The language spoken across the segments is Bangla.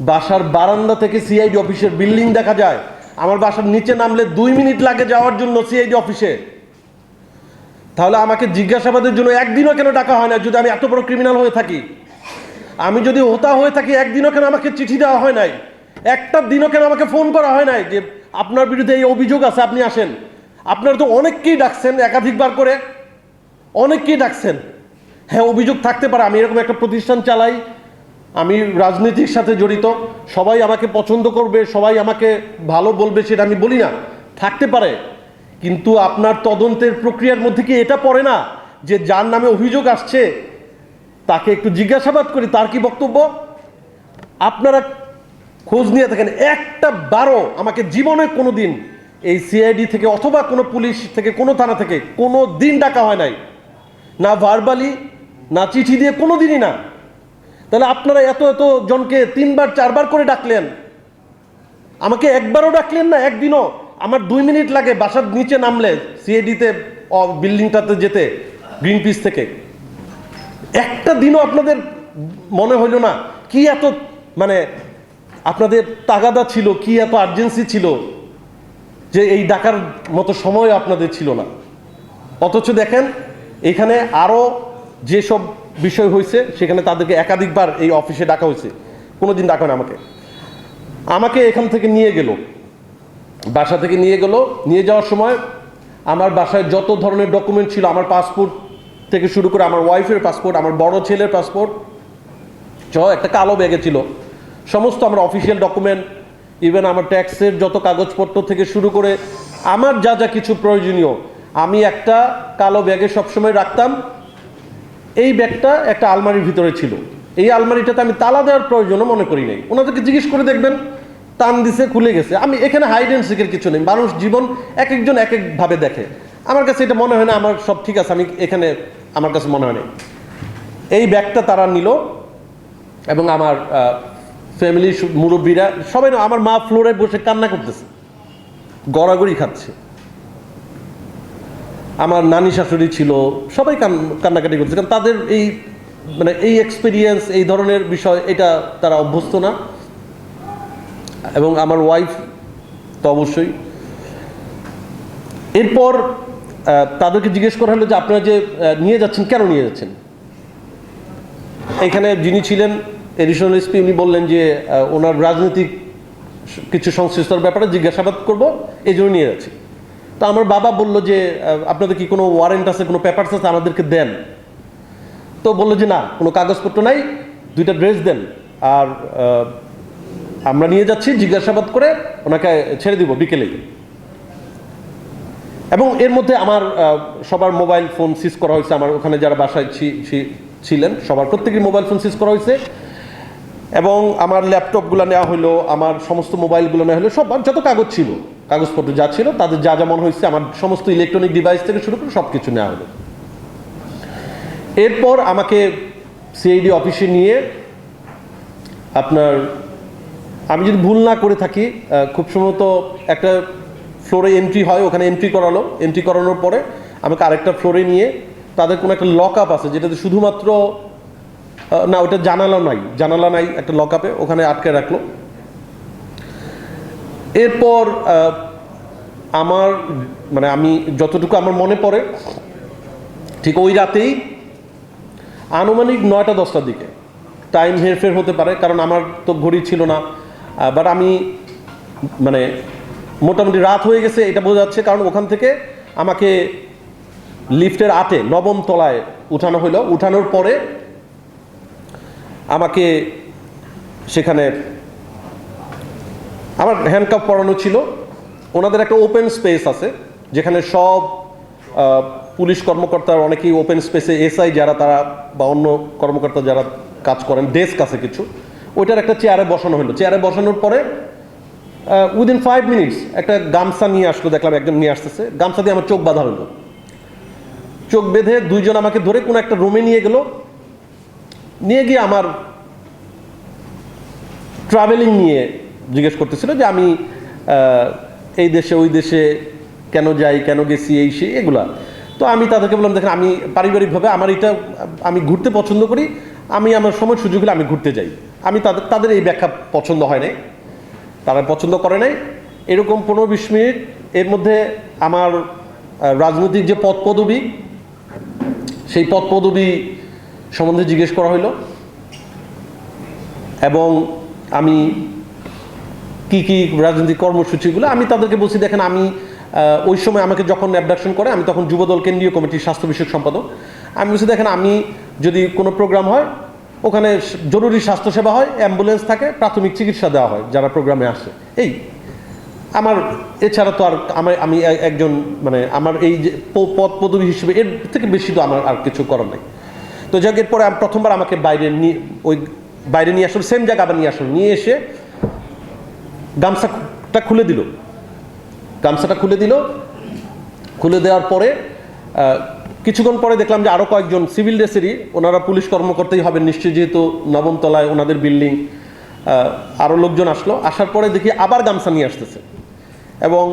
বাসার বারান্দা থেকে সিআইডি অফিসের বিল্ডিং দেখা যায়। আমার বাসার নিচে নামলে দুই মিনিট লাগে যাওয়ার জন্য সিআইডি অফিসে। তাহলে আমাকে জিজ্ঞাসাবাদের জন্য একদিনও কেন ডাকা হয় না যদি আমি এত বড় ক্রিমিনাল হয়ে থাকি? আমি যদি হোতা হয়ে থাকি, একদিনও কেন আমাকে চিঠি দেওয়া হয় নাই? একটা দিনও কেন আমাকে ফোন করা হয় নাই যে আপনার বিরুদ্ধে এই অভিযোগ আছে, আপনি আসেন। আপনারা তো অনেককেই ডাকছেন একাধিকবার করে। অনেককেই ডাকছেন। হ্যাঁ অভিযোগ থাকতে পারে, আমি এরকম একটা প্রতিষ্ঠান চালাই। আমি রাজনীতির সাথে জড়িত, সবাই আমাকে পছন্দ করবে, সবাই আমাকে ভালো বলবে সেটা আমি বলি না, থাকতে পারে। কিন্তু আপনার তদন্তের প্রক্রিয়ার মধ্যে কি এটা পড়ে না যে যার নামে অভিযোগ আসছে, তাকে একটু জিজ্ঞাসাবাদ করি, তার কি বক্তব্য? আপনারা খোঁজ নিয়ে থাকেন, একটা বারো আমাকে জীবনে কোনো দিন এই সিআইডি থেকে অথবা কোনো পুলিশ থেকে, কোনো থানা থেকে কোনো দিন ডাকা হয় নাই। না ভার্বালি, না চিঠি দিয়ে কোনো দিনই না। তাহলে আপনারা এত এত জনকে তিনবার, চারবার করে ডাকলেন। আমাকে একবারও ডাকলেন না, একদিনও। আমার দুই মিনিট লাগে বাসার নিচে নামলে, সিএডিতে বিল্ডিংটাতে যেতে গ্রিন পিস থেকে। একটা দিনও আপনাদের মনে হইল না, কি এত মানে আপনাদের তাগাদা ছিল, কি এত আর্জেন্সি ছিল, যে এই ডাকার মতো সময় আপনাদের ছিল না। অথচ দেখেন, এখানে আরও যেসব বিষয় হয়েছে, সেখানে তাদেরকে একাধিকবার এই অফিসে ডাকা হয়েছে। কোনোদিন ডাকা না আমাকে। আমাকে এখান থেকে নিয়ে গেল। বাসা থেকে নিয়ে গেল। নিয়ে যাওয়ার সময় আমার বাসায় যত ধরনের ডকুমেন্ট ছিল, আমার পাসপোর্ট থেকে শুরু করে আমার ওয়াইফের পাসপোর্ট, আমার বড় ছেলের পাসপোর্ট, চ, একটা কালো ব্যাগে ছিল। সমস্ত আমার অফিসিয়াল ডকুমেন্ট ইভেন আমার ট্যাক্সের যত কাগজপত্র থেকে শুরু করে আমার যা যা কিছু প্রয়োজনীয়, আমি একটা কালো ব্যাগে সবসময় রাখতাম। এই ব্যাগটা একটা আলমারির ভিতরে ছিল। এই আলমারিটাতে আমি তালা দেওয়ার প্রয়োজনও মনে করি নাই। ওনাদেরকে জিজ্ঞেস করে দেখবেন, টান দিছে, খুলে গেছে। আমি এখানে হাইড অ্যান্ড সিকের কিছু নেই। মানুষ জীবন এক একজন এক একভাবে দেখে। আমার কাছে এটা মনে হয় না, আমার সব ঠিক আছে, আমি এখানে আমার কাছে মনে হয় না এই ব্যাগটা তারা নিল এবং আমার ফ্যামিলির মুরব্বীরা সবাই আমার মা ফ্লোরে বসে কান্না করতেছে। গড়াগড়ি খাচ্ছে। আমার নানি শাশুড়ি ছিল, সবাই কান- কান্নাকাটি করছে, কারণ তাদের এই মানে এই এক্সপিরিয়েন্স এই ধরনের বিষয়, এটা তারা অভ্যস্ত না। এবং আমার ওয়াইফ তো অবশ্যই। এরপর তাদেরকে জিজ্ঞেস করা হলো যে আপনারা যে নিয়ে যাচ্ছেন, কেন নিয়ে যাচ্ছেন? এখানে যিনি ছিলেন এডিশনাল এসপি উনি বললেন যে ওনার রাজনৈতিক কিছু সংশ্লিষ্টর ব্যাপারে জিজ্ঞাসাবাদ করব, এই জন্য নিয়ে যাচ্ছি। তো আমার বাবা বলল যে আপনাদের কি কোনো ওয়ারেন্ট আছে, কোনো পেপারস আছে, আমাদেরকে দেন। তো বলল যে, না, কোনো কাগজপত্র নাই, দুইটা ড্রেস দেন। আর আমরা নিয়ে যাচ্ছি, জিজ্ঞাসাবাদ করে ওনাকে ছেড়ে দিব বিকেলেই। এবং এর মধ্যে আমার সবার মোবাইল ফোন সিজ করা হয়েছে। আমার ওখানে যারা বাসায় ছিলেন, সবার প্রত্যেকের মোবাইল ফোন সিজ করা হয়েছে। এবং আমার ল্যাপটপগুলো নেওয়া হলো আমার সমস্ত মোবাইলগুলো নেওয়া হলো সব, যত কাগজ ছিল। কাগজপত্র যা ছিল, তাদের যা যা মনে হয়েছে, আমার সমস্ত ইলেকট্রনিক ডিভাইস থেকে শুরু করে সব কিছু নেওয়া হলো। এরপর আমাকে সিআইডি অফিসে নিয়ে আপনার, আমি যদি ভুল না করে থাকি খুব সম্ভবত একটা ফ্লোরে এন্ট্রি হয়, ওখানে এন্ট্রি করালো। এন্ট্রি করানোর পরে আমাকে আরেকটা ফ্লোরে নিয়ে তাদের কোনো একটা লক আপ আছে, যেটাতে শুধুমাত্র না, ওটা জানালা নাই। জানালা নাই, একটা লক আপে ওখানে আটকে রাখল। এরপর আমার মানে আমি যতটুকু আমার মনে পড়ে, ঠিক ওই রাতেই আনুমানিক নয়টা, দশটার দিকে টাইম হেরফের হতে পারে, কারণ আমার তো ঘড়ি ছিল না বাট আমি মানে মোটামুটি রাত হয়ে গেছে, এটা বোঝা যাচ্ছে, কারণ ওখান থেকে আমাকে লিফটের আটে, নবম তলায় উঠানো হলো। উঠানোর পরে আমাকে সেখানে আমার হ্যান্ডকাপ পরানো ছিল। ওনাদের একটা ওপেন স্পেস আছে, যেখানে সব পুলিশ কর্মকর্তার অনেকেই ওপেন স্পেসে এসআই যারা তারা বা অন্য কর্মকর্তা যারা কাজ করেন ডেস্ক আছে কিছু। ওইটার একটা চেয়ারে বসানো হলো। চেয়ারে বসানোর পরে উইদিন ফাইভ মিনিটস একটা গামছা নিয়ে আসলো, দেখলাম একদম নিয়ে আসতেছে। গামছা দিয়ে আমার চোখ বাঁধা হলো। চোখ বেঁধে দুইজন আমাকে ধরে কোনো একটা রুমে নিয়ে গেল। নিয়ে গিয়ে আমার ট্রাভেলিং নিয়ে জিজ্ঞেস করতেছিল যে আমি এই দেশে, ওই দেশে কেন যাই, কেন গেছি, এই সে, এগুলা। তো আমি তাদেরকে বললাম, দেখেন, আমি পারিবারিকভাবে আমার এটা, আমি ঘুরতে পছন্দ করি। আমি আমার সময় সুযোগ হলে আমি ঘুরতে যাই। আমি তাদের তাদের এই ব্যাখ্যা পছন্দ হয় নাই। তারা পছন্দ করে নাই। এরকম পনেরো বিশ মিনিট এর মধ্যে আমার রাজনৈতিক যে পদ পদবি সেই পদ পদবি সম্বন্ধে জিজ্ঞেস করা হলো এবং আমি কি কি রাজনৈতিক কর্মসূচিগুলো আমি তাদেরকে বলছি, দেখেন আমি ওই সময় আমাকে যখন অ্যাবডাকশন করে, আমি তখন যুবদল কেন্দ্রীয় কমিটির স্বাস্থ্য বিষয়ক সম্পাদক। আমি বলছি, দেখেন আমি যদি কোনো প্রোগ্রাম হয়, ওখানে জরুরি স্বাস্থ্যসেবা হয় অ্যাম্বুলেন্স থাকে, প্রাথমিক চিকিৎসা দেওয়া হয় যারা প্রোগ্রামে আসে। এই, আমার এছাড়া তো আর আমার আমি একজন মানে আমার এই যে পদ, পদবি হিসেবে এর থেকে বেশি তো আমার আর কিছু করার নেই। তো যাক, এরপরে প্রথমবার আমাকে বাইরে নিয়ে, ওই বাইরে নিয়ে আসলো সেম জায়গা আবার নিয়ে আসলো। নিয়ে এসে গামছাটা খুলে দিল। গামছাটা খুলে দিল। খুলে দেওয়ার পরে কিছুক্ষণ পরে দেখলাম যে আরও কয়েকজন সিভিল ড্রেসেরই ওনারা পুলিশ কর্মকর্তাই হবেন। নিশ্চয়ই যেহেতু নবম তলায় ওনাদের বিল্ডিং আরও লোকজন আসলো। আসার পরে দেখি আবার গামছা নিয়ে আসতেছে। এবং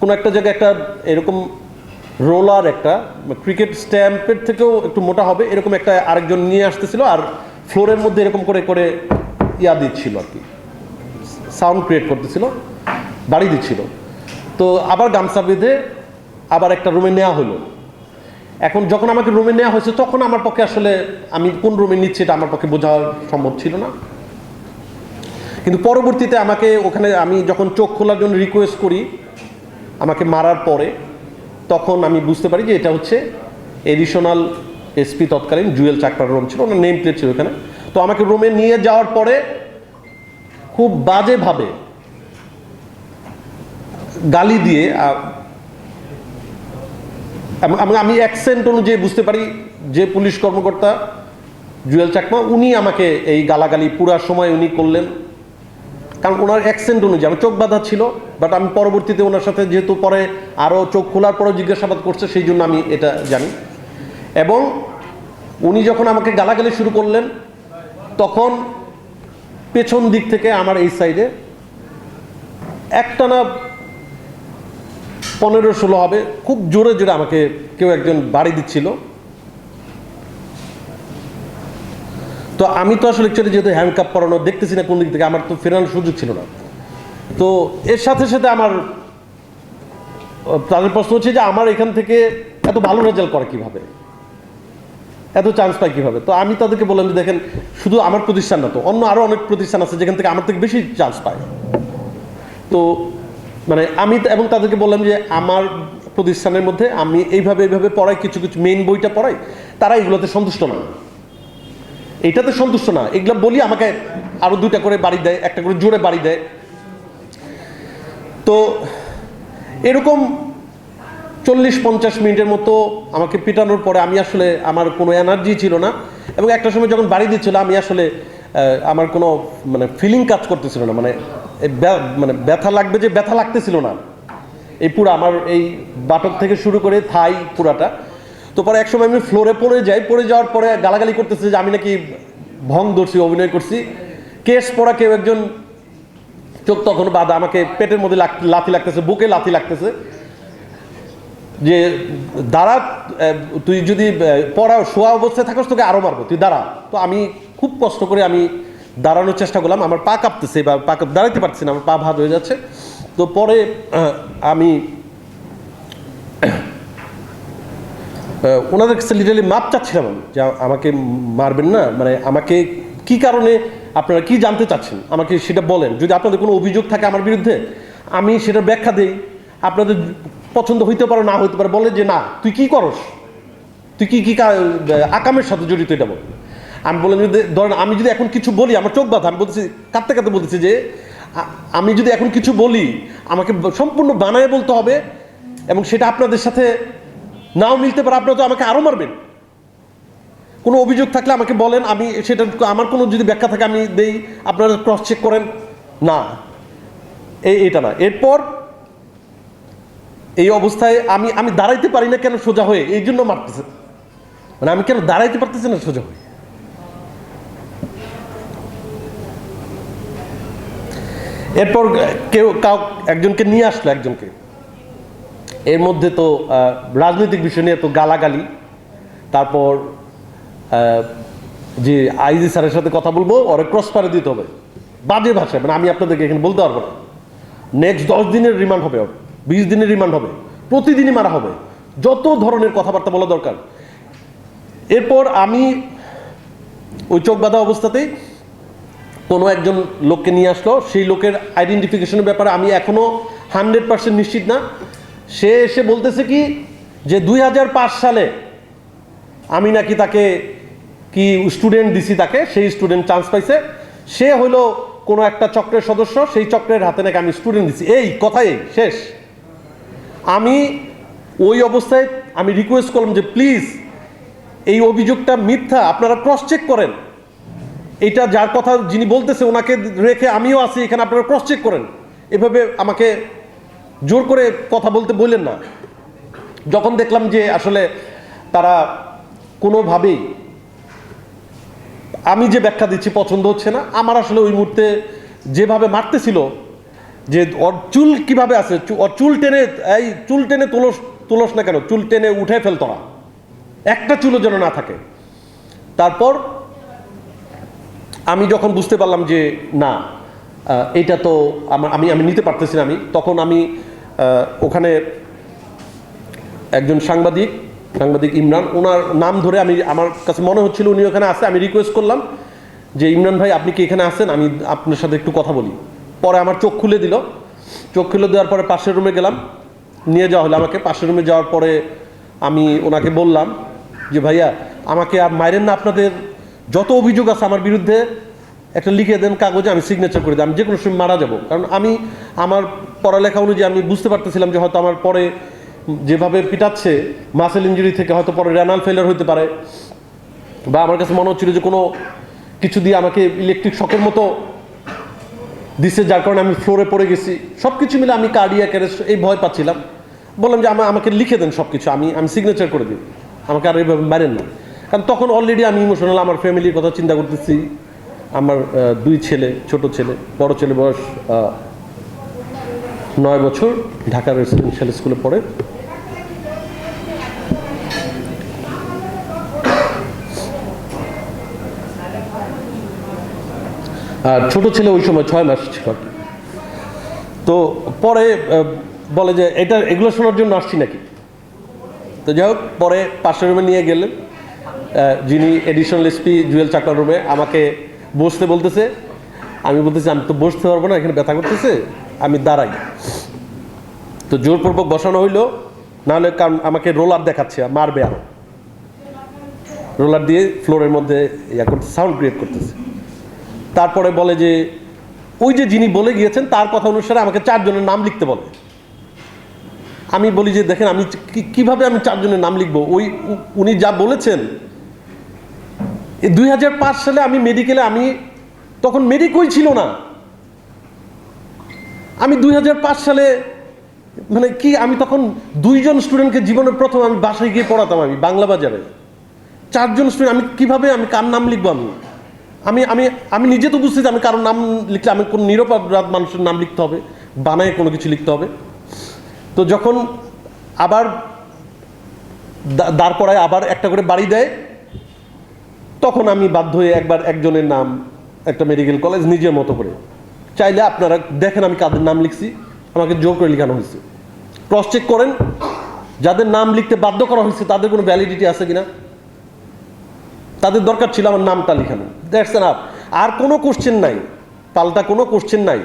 কোনো একটা জায়গায় একটা এরকম রোলার একটা, ক্রিকেট স্ট্যাম্পের থেকেও একটু মোটা হবে, এরকম একটা আরেকজন নিয়ে আসতেছিল আর ফ্লোরের মধ্যে এরকম করে করে ইয়া দিচ্ছিল আর কি। সাউন্ড ক্রিয়েট করতেছিল, বাড়ি দিচ্ছিল। তো আবার গামছা বেঁধে আবার একটা রুমে নেওয়া হলো। এখন যখন আমাকে রুমে নেওয়া হয়েছে, তখন আমার পক্ষে আসলে আমি কোন রুমে নিচ্ছি এটা আমার পক্ষে বোঝা সম্ভব ছিল না। কিন্তু পরবর্তীতে আমাকে ওখানে আমি যখন চোখ খোলার জন্য রিকোয়েস্ট করি, আমাকে মারার পরে, তখন আমি বুঝতে পারি যে এটা হচ্ছে এডিশনাল এসপি তৎকালীন জুয়েল চাকরার রুম ছিল, ওনার নেম প্লেট ছিল ওখানে তো আমাকে রুমে নিয়ে যাওয়ার পরে খুব বাজেভাবে গালি দিয়ে আমি অ্যাকসেন্ট অনুযায়ী বুঝতে পারি যে পুলিশ কর্মকর্তা জুয়েল চাকমা, উনি আমাকে এই গালাগালি পুরা সময় উনি করলেন। কারণ ওনার অ্যাকসেন্ট অনুযায়ী, আমার চোখ বাঁধা ছিল বাট আমি পরবর্তীতে ওনার সাথে যেহেতু পরে আরও চোখ খোলার পরেও জিজ্ঞাসাবাদ করছে, সেই জন্য আমি এটা জানি। এবং উনি যখন আমাকে গালাগালি শুরু করলেন, তখন পেছন দিক থেকে আমার এই সাইডে একটানা পনেরো ষোলো হবে, খুব জোরে জোরে আমাকে কেউ একজন বাড়ি দিচ্ছিল। তো আমি তো আসলে অ্যাকচুয়ালি যেহেতু হ্যান্ডকাপ পরানো দেখতেছি না কোন দিক থেকে, আমার তো ফেরানোর সুযোগ ছিল না। তো এর সাথে সাথে আমার তাদের প্রশ্ন হচ্ছে যে আমার এখান থেকে এত ভালো রেজাল্ট করে কীভাবে? এত চান্স পায় কীভাবে? তো আমি তাদেরকে বললাম যে, দেখেন, শুধু আমার প্রতিষ্ঠান না তো, অন্য আরও অনেক প্রতিষ্ঠান আছে যেখান থেকে আমার থেকে বেশি চান্স পায়। তো মানে আমি এবং তাদেরকে বললাম যে, আমার প্রতিষ্ঠানের মধ্যে আমি এইভাবে এইভাবে পড়াই, কিছু কিছু মেইন বইটা পড়াই, তারা এগুলোতে সন্তুষ্ট না। এইটাতে সন্তুষ্ট না। এগুলো বলি আমাকে আরও দুইটা করে বাড়ি দেয়, একটা করে জোরে বাড়ি দেয়। তো, এরকম চল্লিশ পঞ্চাশ মিনিটের মতো আমাকে পিটানোর পরে আমি আসলে আমার কোনো এনার্জি ছিল না। এবং একটা সময় যখন বাড়ি দিচ্ছিল, আমি আসলে আমার কোনো মানে ফিলিং কাজ করতেছিল না। মানে মানে ব্যথা লাগবে যে ব্যথা লাগতেছিল না। এই পুরো আমার এই বাটক থেকে শুরু করে থাই পুরাটা। তো পরে একসময় আমি ফ্লোরে পড়ে যাই, পড়ে যাওয়ার পরে গালাগালি করতেছে যে আমি নাকি ভং ধরছি, অভিনয় করছি। কেস পড়া কেউ একজন, চোখ তখন বাদা আমাকে পেটের মধ্যে লাথি লাগতেছে, বুকে লাথি লাগতেছে। যে দাঁড়া তুই যদি পড়া শোয়া অবস্থায় থাকস, তোকে আরও মারবো। তুই দাঁড়া। তো আমি খুব কষ্ট করে আমি দাঁড়ানোর চেষ্টা করলাম। আমার পা কাঁপতেছে বা পা দাঁড়াতে পারছি না, আমার পা ভাত হয়ে যাচ্ছে। তো পরে আমি ওনাদের কাছে লিটারালি মাপ চাচ্ছিলাম আমি, যে আমাকে মারবেন না। মানে আমাকে কি কারণে আপনারা কি জানতে চাচ্ছেন? আমাকে সেটা বলেন। যদি আপনাদের কোনো অভিযোগ থাকে আমার বিরুদ্ধে, আমি সেটার ব্যাখ্যা দেই। আপনাদের পছন্দ হইতে পারো, না হইতে পারে, বলে যে না, তুই কি করস? তুই কি কি আকামের সাথে জড়িত এটা বল। আমি বললাম যে ধরেন আমি যদি এখন কিছু বলি, আমার চোখ বাঁধা, আমি বলতেছি, কাঁদতে কাঁদতে বলতেছি যে আমি যদি এখন কিছু বলি, আমাকে সম্পূর্ণ বানায় বলতে হবে, এবং সেটা আপনাদের সাথে নাও মিলতে পারে, আপনারা তো আমাকে আরও মারবেন। কোনো অভিযোগ থাকলে আমাকে বলেন, আমি সেটা আমার কোনো যদি ব্যাখ্যা থাকে, আমি দেই, আপনারা ক্রস চেক করেন। না এই এটা না। এরপর এই অবস্থায় আমি আমি দাঁড়াইতে পারি না কেন সোজা হয়ে? এই জন্য মারতেছে। মানে আমি কেন দাঁড়াইতে পারতেছি না সোজা হয়ে? এরপর কেউ, কাউ, একজনকে নিয়ে আসলো একজনকে। এর মধ্যে তো রাজনৈতিক বিষয় নিয়ে তো গালাগালি। তারপর যে আইজি স্যারের সাথে কথা বলব, ওরে ক্রস পারে দিতে হবে। বাজে ভাষায় মানে আমি আপনাদেরকে এখানে বলতে পারব না। নেক্সট দশ দিনের রিমান্ড হবে ওর। বিশ দিনের রিমান্ড হবে, প্রতিদিনই মারা হবে। যত ধরনের কথাবার্তা বলা দরকার। এরপর আমি ওই চোখ বাঁধা অবস্থাতেই কোনো একজন লোককে নিয়ে আসলো। সেই লোকের আইডেন্টিফিকেশনের ব্যাপারে আমি এখনও হান্ড্রেড পার্সেন্ট নিশ্চিত না। সে এসে বলতেছে কি যে দুই হাজার পাঁচ সালে আমি নাকি তাকে কি স্টুডেন্ট দিছি তাকে, সেই স্টুডেন্ট চান্স পাইছে। সে হলো কোনো একটা চক্রের সদস্য, সেই চক্রের হাতে নাকি আমি স্টুডেন্ট দিছি। এই কথাই শেষ। আমি ওই অবস্থায় আমি রিকোয়েস্ট করলাম যে প্লিজ এই অভিযোগটা মিথ্যা, আপনারা ক্রস চেক করেন। এটা যার কথা যিনি বলতেছে, ওনাকে রেখে আমিও আছি, এখানে আপনারা ক্রস চেক করেন। এভাবে আমাকে জোর করে কথা বলতে বললেন না। যখন দেখলাম যে আসলে তারা কোনোভাবেই আমি যে ব্যাখ্যা দিচ্ছি পছন্দ হচ্ছে না, আমার আসলে ওই মুহূর্তে যেভাবে মারতেছিল যে ওর চুল কীভাবে আছে? ওর চুল টেনে, এই চুল টেনে তুলস তুলস না কেন? চুল টেনে উঠে ফেলতো না একটা চুলও যেন না থাকে। তারপর আমি যখন বুঝতে পারলাম যে, না এটা তো আমি আমি নিতে পারতেছি না আমি, তখন আমি ওখানে একজন সাংবাদিক সাংবাদিক ইমরান, ওনার নাম ধরে আমি, আমার কাছে মনে হচ্ছিল উনি ওখানে আছে, আমি রিকোয়েস্ট করলাম যে, ইমরান ভাই, আপনি কি এখানে আছেন? আমি আপনার সাথে একটু কথা বলি। পরে আমার চোখ খুলে দিল। চোখ খুলে দেওয়ার পরে পাশের রুমে গেলাম। নিয়ে যাওয়া হলো আমাকে। পাশের রুমে যাওয়ার পরে আমি ওনাকে বললাম যে, ভাইয়া, আমাকে আর মাইরেন না, আপনাদের যত অভিযোগ আছে আমার বিরুদ্ধে একটা লিখে দেন কাগজে, আমি সিগনেচার করে দিই আমি যে কোনো সময় মারা যাব। কারণ আমি, আমার পড়ালেখা অনুযায়ী আমি বুঝতে পারতেছিলাম যে, হয়তো আমার পরে যেভাবে পিটাচ্ছে মাসেল ইঞ্জুরি থেকে হয়তো পরে রেনাল ফেলার হতে পারে। বা আমার কাছে মনে হচ্ছিল যে, কোনো কিছু দিয়ে আমাকে ইলেকট্রিক শকের মতো দিছে যার কারণে আমি ফ্লোরে পড়ে গেছি। সব কিছু মিলে আমি কার্ডিয়াক অ্যারেস্ট এই ভয় পাচ্ছিলাম। বললাম যে আমা, আমাকে লিখে দেন সব কিছু আমি আমি সিগনেচার করে দিই। আমাকে আর এইভাবে মারেন না। কারণ তখন অলরেডি আমি ইমোশনাল আমার ফ্যামিলির কথা চিন্তা করতেছি। আমার দুই ছেলে, ছোট ছেলে, বড় ছেলে বয়স নয় বছর। ঢাকা রেসিডেন্সিয়াল স্কুলে পড়ে। আর ছোট ছেলে ওই সময় ছয় মাস ছিল। তো পরে বলে যে এটা, এগুলো শোনার জন্য আসছি নাকি? তো যাই হোক, পরে পাশের রুমে নিয়ে গেলেন। যিনি এডিশনাল এসপি জুয়েল চাকর রুমে আমাকে বসতে বলতেছে। আমি বলতেছি, আমি তো বসতে পারব না, এখানে ব্যথা করতেছে, আমি দাঁড়াই। তো জোরপূর্বক বসানো হইল। নাহলে কারণ আমাকে রোলার দেখাচ্ছে, মারবে আরও। রোলার দিয়ে ফ্লোরের মধ্যে ইয়া করতে সাউন্ড ক্রিয়েট করতেছে। তারপরে বলে যে, ওই যে যিনি বলে গিয়েছেন, তার কথা অনুসারে আমাকে চারজনের নাম লিখতে বলে। আমি বলি যে, দেখেন, আমি কীভাবে আমি চারজনের নাম লিখব? ওই, উনি যা বলেছেন দুই সালে আমি মেডিকেলে, আমি তখন মেডিকই ছিল না। আমি দুই হাজার পাঁচ সালে মানে কি, আমি তখন দুইজন স্টুডেন্টকে জীবনের প্রথম আমি বাসায় গিয়ে পড়াতাম আমি, বাংলা বাজারে। চারজন স্টুডেন্ট, আমি কীভাবে, আমি কার নাম লিখব আমি? আমি আমি আমি নিজে তো বুঝছি যে আমি কারোর নাম লিখলে আমি কোন নিরপরাধ মানুষের নাম লিখতে হবে, বানায় কোনো কিছু লিখতে হবে। তো যখন আবার দাঁড় করায় আবার একটা করে বাড়ি দেয়, তখন আমি বাধ্য হয়ে একবার একজনের নাম একটা মেডিকেল কলেজ নিজের মতো করে। চাইলে আপনারা দেখেন আমি কাদের নাম লিখছি, আমাকে জোর করে লেখানো হয়েছে। ক্রস চেক করেন, যাদের নাম লিখতে বাধ্য করা হয়েছে, তাদের কোনো ভ্যালিডিটি আছে কিনা? তাদের দরকার ছিল আমার নামটা লেখানো। দ্যাটস এন আর কোনো কোশ্চেন নাই। পাল্টা কোনো কোশ্চেন নাই।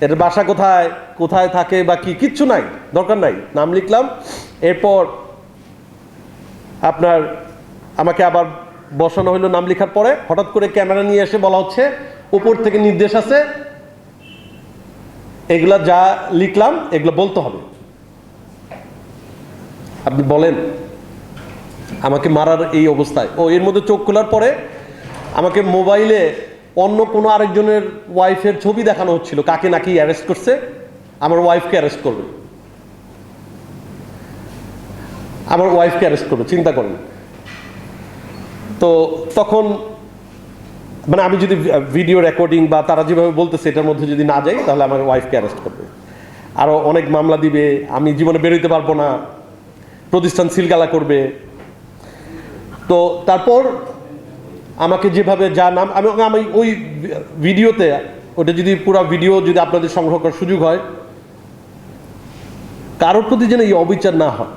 এর বাসা কোথায় কোথায় থাকে বা কি, কিচ্ছু নাই, দরকার নাই। নাম লিখলাম, এরপর আপনার আমাকে আবার বসানো হলো নাম লেখার পরে। হঠাৎ করে ক্যামেরা নিয়ে এসে বলা হচ্ছে, উপর থেকে নির্দেশ আছে। এগুলা যা লিখলাম, এগুলো বলতে হবে। আপনি বলেন। আমাকে মারার এই অবস্থায়। ও, এর মধ্যে চোখ খোলার পরে আমাকে মোবাইলে অন্য কোনো আরেকজনের ওয়াইফের ছবি দেখানো হচ্ছিল, কাকে নাকি অ্যারেস্ট করছে, আমার ওয়াইফকে অ্যারেস্ট করবে। আমার ওয়াইফকে অ্যারেস্ট করবে, চিন্তা করেন। তো তখন মানে আমি যদি ভিডিও রেকর্ডিং বা তারা যেভাবে বলতেছে, এটার মধ্যে যদি না যাই, তাহলে আমার ওয়াইফকে অ্যারেস্ট করবে। আরও অনেক মামলা দিবে, আমি জীবনে বেরোতে পারব না, প্রতিষ্ঠান সিলগালা করবে তো তারপর আমাকে যেভাবে যা নাম, আমি আমি ওই ভিডিওতে, ওটা যদি পুরো ভিডিও যদি আপনাদের সংগ্রহ করার সুযোগ হয়, কারোর প্রতি যেন এই অবিচার না হয়।